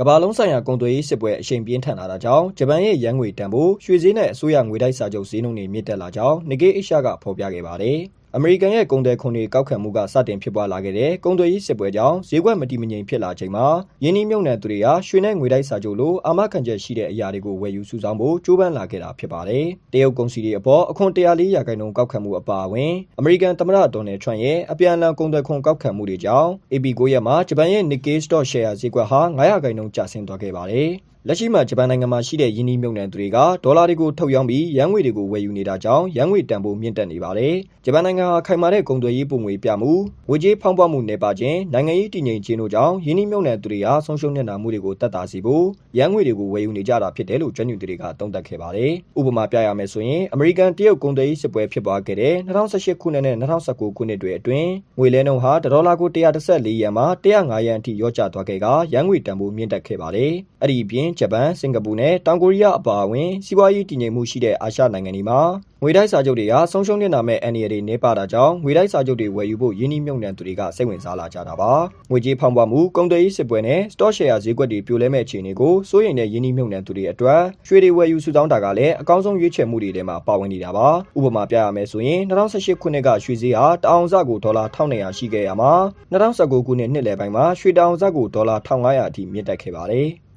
ကမ္ဘာလုံးဆိုင်ရာကုန်သွယ်ရေးစစ်ပွဲအရှိန်ပြင်းထန်လာတာကြောင့်ဂျပန်ရဲ့ရန်ငွေတန်ဖိုးရွှေဈေးနဲ့အစိုးရငွေတိုက်စာချုပ်ဈေးနှုန်းတွေမြင့်တက်လာကြောင်း Nikkei Asia ကဖော်ပြခဲ့ပါတယ်။ အမေရိကန်ရဲ့ကုန်သွယ်ခွန်တွေကောက်ခံမှုကစတင်ဖြစ်ပွားလာခဲ့တဲ့ကုန်သွယ်ရေးစစ်ပွဲကြောင့်ဈေးကွက်မတည်မငြိမ်ဖြစ်လာချိန်မှာယင်းနှိမ့်နှံသူတွေဟာရွှေနဲ့ငွေတိုက်စာချုပ်လိုအာမခံချက်ရှိတဲ့အရာတွေကိုဝယ်ယူစုဆောင်းဖို့ကြိုးပမ်းလာခဲ့တာဖြစ်ပါတယ်။တရုတ်ကုန်စည်တွေအပေါ်အခွန်104ရာခိုင်နှုန်းကောက်ခံမှုအပါအဝင်အမေရိကန်သမ္မတဒေါ်နယ်ထရန့်ရဲ့အပြန်အလှန်ကုန်သွယ်ခွန်ကောက်ခံမှုတွေကြောင့် AP 9 ရက်မှာဂျပန်ရဲ့ Nikkei Stock Share ဈေးကွက်ဟာ900ရာခိုင်နှုန်းကျဆင်းသွားခဲ့ပါတယ်။လက်ရှိမှာဂျပန်နိုင်ငံမှာရှိတဲ့ယင်းနှိမ့်မြုံနှံသူတွေကဒေါ်လာတွေကိုထုတ်ရောင်းပြီးရန်ငွေတွေကိုဝယ်ယူနေတာကြောင့်ရန်ငွေတန်ဖိုးမြင့်တက်နေပါတယ်။ဂျပန်နိုင်ငံဟာခိုင်မာတဲ့ကုန်သွယ်ရေးပုံငွေပြမှုငွေကြေးဖောင်းပွားမှုနယ်ပါခြင်းနိုင်ငံရေးတည်ငြိမ်ခြင်းတို့ကြောင့်ယင်းနှိမ့်မြုံနှံသူတွေဟာဆုံးရှုံးနေတာမှုတွေကိုတက်တာစီဖို့ရန်ငွေတွေကိုဝယ်ယူနေကြတာဖြစ်တယ်လို့ကျွမ်းကျင်သူတွေကသုံးသပ်ခဲ့ပါတယ်။ဥပမာပြရမယ်ဆိုရင်အမေရိကန်တရုတ်ကုန်သွယ်ရေးစစ်ပွဲဖြစ်ပွားခဲ့တဲ့2018ခုနှစ်နဲ့2019ခုနှစ်တွေအတွင်းငွေလဲနှုန်းဟာဒေါ်လာကို114ယန်မှ105ယန်အထိရော့ကျသွားခဲ့ကရန်ငွေတန်ဖိုးမြင့်တက်ခဲ့ပါတယ်။အဲ့ဒီအပြင်ဂျပန်စင်ကာပူနဲ့တောင်ကိုရီးယားအပါအဝင်စီးပွားရေးတည်ငြိမ်မှုရှိတဲ့အာရှနိုင်ငံတွေမှာငွေတိုက်စာချုပ်တွေဟာဆုံးရှုံးနေတာမဲ့အန်ရီတွေနေပါတာကြောင့်ငွေတိုက်စာချုပ်တွေဝယ်ယူဖို့ယင်းနှိမ့်မြုံနှံသူတွေကစိတ်ဝင်စားလာကြတာပါငွေကြေးဖောင်းပွားမှုကုန်သွယ်ရေးစစ်ပွဲနဲ့ stock share ဈေးကွက်တွေပြိုလဲမဲ့အခြေအနေကိုစိုးရိမ်တဲ့ယင်းနှိမ့်မြုံနှံသူတွေအတွက်ရွှေတွေဝယ်ယူစုဆောင်းတာကလည်းအကောင်းဆုံးရွေးချယ်မှုတွေထဲမှာပါဝင်နေတာပါဥပမာပြရမယ်ဆိုရင်2018ခုနှစ်ကရွှေဈေးဟာတအောင်စကိုဒေါ်လာ1200ရှိခဲ့ရမှာ2019ခုနှစ်နှစ်လယ်ပိုင်းမှာရွှေတအောင်စကိုဒေါ်လာ1500အထိမြင့်တက်ခဲ့ပါတယ်